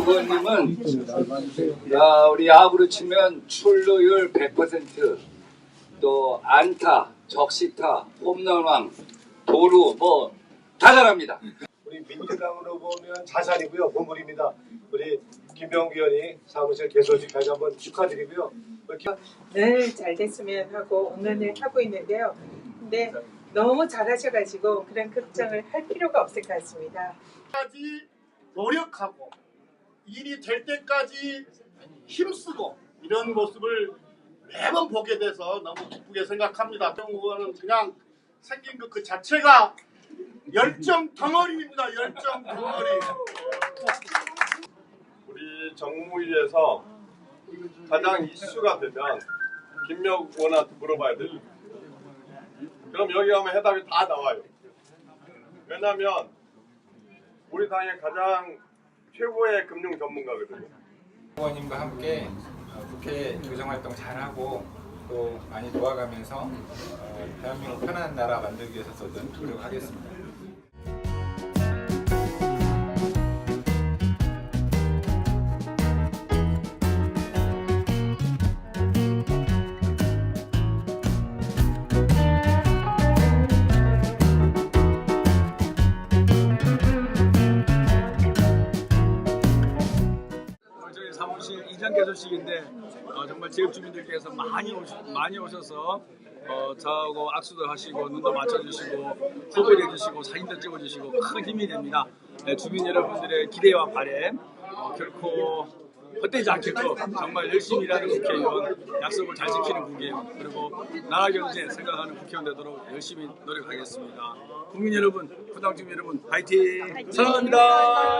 후보님은 야, 우리 야구로 치면 출루율 100%또 안타, 적시타, 홈런왕, 도루 뭐 다 잘합니다. 우리 민주당으로 보면 자산이고요, 보물입니다. 우리 김병기 의원이 사무실 개소식까지 한번 축하드리고요. 이렇게 늘잘 됐으면 하고 응원을 하고 있는데요. 근데 너무 잘하셔가지고 그런 걱정을 할 필요가 없을 것 같습니다. 까지 노력하고 일이 될 때까지 힘쓰고 이런 모습을 매번 보게 돼서 너무 기쁘게 생각합니다. 정 의원은 그냥 생긴 것 그 자체가 열정 덩어리입니다. 열정 덩어리. 우리 정무위에서 가장 이슈가 되면 김명 의원한테 물어봐야 돼요. 그럼 여기 가면 해답이 다 나와요. 왜냐면 우리 당의 가장 최고의 금융 전문가거든요. 의원님과 함께 어, 국회 교정활동 잘하고 또 많이 도와가면서 어, 대한민국 편안한 나라 만들기 위해서든 노력하겠습니다. 이전 개소식인데 어, 정말 지역 주민들께서 많이 오시, 많이 오셔서 어, 저하고 악수도 하시고 눈도 맞춰주시고 후보를 해주시고 사진도 찍어주시고 큰 힘이 됩니다. 네, 주민 여러분들의 기대와 바램 어, 결코 헛되지 않겠고 정말 열심히 일하는 국회의원 약속을 잘 지키는 국회의원 그리고 나라 경제 생각하는 국회의원 되도록 열심히 노력하겠습니다. 국민 여러분, 부당 주민 여러분, 파이팅! 사랑합니다.